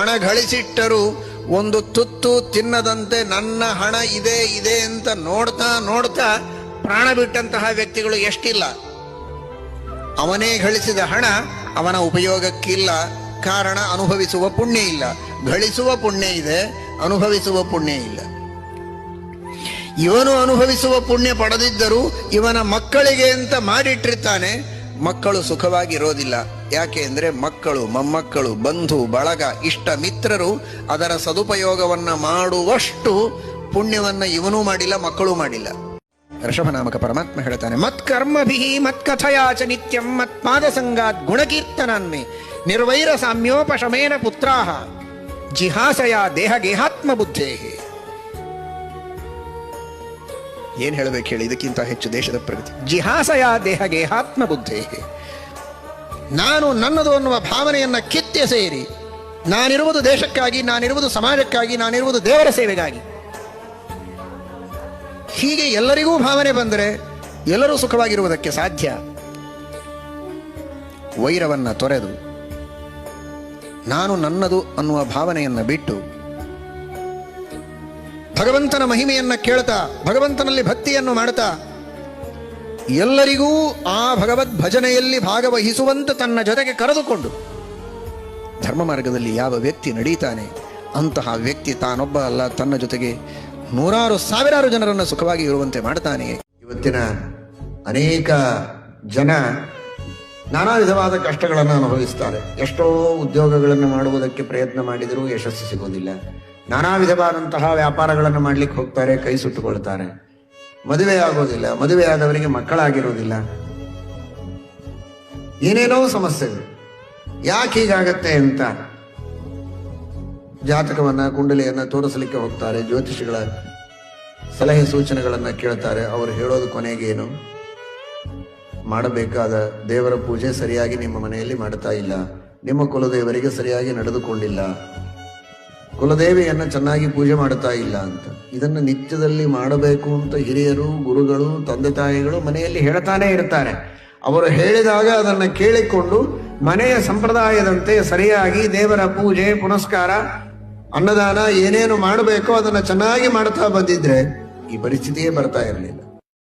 ಹಣ ಗಳಿಸಿಟ್ಟರೂ, ಒಂದು ತುತ್ತು ತಿನ್ನದಂತೆ ನನ್ನ ಹಣ ಇದೆ ಇದೆ ಅಂತ ನೋಡ್ತಾ ನೋಡ್ತಾ ಪ್ರಾಣ ಬಿಟ್ಟಂತಹ ವ್ಯಕ್ತಿಗಳು ಎಷ್ಟಿಲ್ಲ. ಅವನೇ ಗಳಿಸಿದ ಹಣ ಅವನ ಉಪಯೋಗಕ್ಕಿಲ್ಲ, ಕಾರಣ ಅನುಭವಿಸುವ ಪುಣ್ಯ ಇಲ್ಲ. ಗಳಿಸುವ ಪುಣ್ಯ ಇದೆ, ಅನುಭವಿಸುವ ಪುಣ್ಯ ಇಲ್ಲ. ಇವನು ಅನುಭವಿಸುವ ಪುಣ್ಯ ಪಡೆದಿದ್ದರೂ ಇವನ ಮಕ್ಕಳಿಗೆ ಅಂತ ಮಾಡಿಟ್ಟಿರ್ತಾನೆ ಮಕ್ಕಳು ಸುಖವಾಗಿರೋದಿಲ್ಲ. ಯಾಕೆ ಅಂದರೆ ಮಕ್ಕಳು, ಮೊಮ್ಮಕ್ಕಳು, ಬಂಧು, ಬಳಗ, ಇಷ್ಟ ಮಿತ್ರರು ಅದರ ಸದುಪಯೋಗವನ್ನು ಮಾಡುವಷ್ಟು ಪುಣ್ಯವನ್ನು ಇವನೂ ಮಾಡಿಲ್ಲ, ಮಕ್ಕಳೂ ಮಾಡಿಲ್ಲ. ಋಷಭನಾಮಕ ಪರಮಾತ್ಮ ಹೇಳ್ತಾನೆ, ಮತ್ ಕರ್ಮಭಿ, ಮತ್ ಕಥಯಾಚ ನಿತ್ಯಂ, ಮತ್ ಪಾದ ಸಂಗಾತ್ ಗುಣಕೀರ್ತನಾನ್ಮೆ ನಿರ್ವೈರ ಸಾಮ್ಯೋಪಶಮೇನ ಪುತ್ರಾಹ ಜಿಹಾಸಯ ದೇಹ ಗೇಹಾತ್ಮ ಬುದ್ಧೇ ಏನ್ ಹೇಳಬೇಕು ಹೇಳಿ? ಇದಕ್ಕಿಂತ ಹೆಚ್ಚು ದೇಶದ ಪ್ರಗತಿ. ಜಿಹಾಸಯ ದೇಹ ಆತ್ಮ ಬುದ್ಧಿ ನಾನು ನನ್ನದು ಅನ್ನುವ ಭಾವನೆಯನ್ನ ಕಿತ್ತೆ ಸೇರಿ ನಾನಿರುವುದು ದೇಶಕ್ಕಾಗಿ ನಾನಿರುವುದು ಸಮಾಜಕ್ಕಾಗಿ ನಾನಿರುವುದು ದೇವರ ಸೇವೆಗಾಗಿ. ಹೀಗೆ ಎಲ್ಲರಿಗೂ ಭಾವನೆ ಬಂದರೆ ಎಲ್ಲರೂ ಸುಖವಾಗಿರುವುದಕ್ಕೆ ಸಾಧ್ಯ. ವೈರವನ್ನ ತೊರೆದು ನಾನು ನನ್ನದು ಅನ್ನುವ ಭಾವನೆಯನ್ನ ಬಿಟ್ಟು ಭಗವಂತನ ಮಹಿಮೆಯನ್ನು ಕೇಳ್ತಾ, ಭಗವಂತನಲ್ಲಿ ಭಕ್ತಿಯನ್ನು ಮಾಡ್ತಾ, ಎಲ್ಲರಿಗೂ ಆ ಭಗವದ್ ಭಜನೆಯಲ್ಲಿ ಭಾಗವಹಿಸುವಂತೆ ತನ್ನ ಜೊತೆಗೆ ಕರೆದುಕೊಂಡು, ಧರ್ಮ ಮಾರ್ಗದಲ್ಲಿ ಯಾವ ವ್ಯಕ್ತಿ ನಡೀತಾನೆ, ಅಂತಹ ವ್ಯಕ್ತಿ ತಾನೊಬ್ಬ ಅಲ್ಲ, ತನ್ನ ಜೊತೆಗೆ ನೂರಾರು ಸಾವಿರಾರು ಜನರನ್ನು ಸುಖವಾಗಿ ಇರುವಂತೆ ಮಾಡ್ತಾನೆ. ಇವತ್ತಿನ ಅನೇಕ ಜನ ನಾನಾ ವಿಧವಾದ ಕಷ್ಟಗಳನ್ನು ಅನುಭವಿಸ್ತಾರೆ. ಎಷ್ಟೋ ಉದ್ಯೋಗಗಳನ್ನು ಮಾಡುವುದಕ್ಕೆ ಪ್ರಯತ್ನ ಮಾಡಿದರೂ ಯಶಸ್ಸು ಸಿಗೋದಿಲ್ಲ. ನಾನಾ ವಿಧವಾದಂತಹ ವ್ಯಾಪಾರಗಳನ್ನು ಮಾಡ್ಲಿಕ್ಕೆ ಹೋಗ್ತಾರೆ, ಕೈ ಸುಟ್ಟುಕೊಳ್ತಾರೆ. ಮದುವೆ ಆಗೋದಿಲ್ಲ ಮದುವೆ ಆದವರಿಗೆ ಮಕ್ಕಳಾಗಿರೋದಿಲ್ಲ. ಏನೇನೋ ಸಮಸ್ಯೆಗಳು. ಯಾಕೆ ಹೀಗಾಗತ್ತೆ ಅಂತ ಜಾತಕವನ್ನ, ಕುಂಡಲಿಯನ್ನ ತೋರಿಸಲಿಕ್ಕೆ ಹೋಗ್ತಾರೆ, ಜ್ಯೋತಿಷಿಗಳ ಸಲಹೆ ಸೂಚನೆಗಳನ್ನ ಕೇಳ್ತಾರೆ. ಅವರು ಹೇಳೋದು ಕೊನೆಗೇನು ಮಾಡಬೇಕಾದ ದೇವರ ಪೂಜೆ ಸರಿಯಾಗಿ ನಿಮ್ಮ ಮನೆಯಲ್ಲಿ ಮಾಡ್ತಾ ಇಲ್ಲ. ನಿಮ್ಮ ಕುಲದೇವರಿಗೆ ಸರಿಯಾಗಿ ನಡೆದುಕೊಂಡಿಲ್ಲ. ಕುಲದೇವಿಯನ್ನ ಚೆನ್ನಾಗಿ ಪೂಜೆ ಮಾಡುತ್ತಾ ಇಲ್ಲ ಅಂತ. ಇದನ್ನು ನಿತ್ಯದಲ್ಲಿ ಮಾಡಬೇಕು ಅಂತ ಹಿರಿಯರು, ಗುರುಗಳು, ತಂದೆ ತಾಯಿಗಳು ಮನೆಯಲ್ಲಿ ಹೇಳ್ತಾನೆ ಇರ್ತಾರೆ ಅವರು ಹೇಳಿದಾಗ ಅದನ್ನು ಕೇಳಿಕೊಂಡು ಮನೆಯ ಸಂಪ್ರದಾಯದಂತೆ ಸರಿಯಾಗಿ ದೇವರ ಪೂಜೆ, ಪುನಸ್ಕಾರ, ಅನ್ನದಾನ ಏನೇನು ಮಾಡಬೇಕೋ ಅದನ್ನು ಚೆನ್ನಾಗಿ ಮಾಡ್ತಾ ಬಂದಿದ್ರೆ ಈ ಪರಿಸ್ಥಿತಿಯೇ ಬರ್ತಾ ಇರಲಿಲ್ಲ.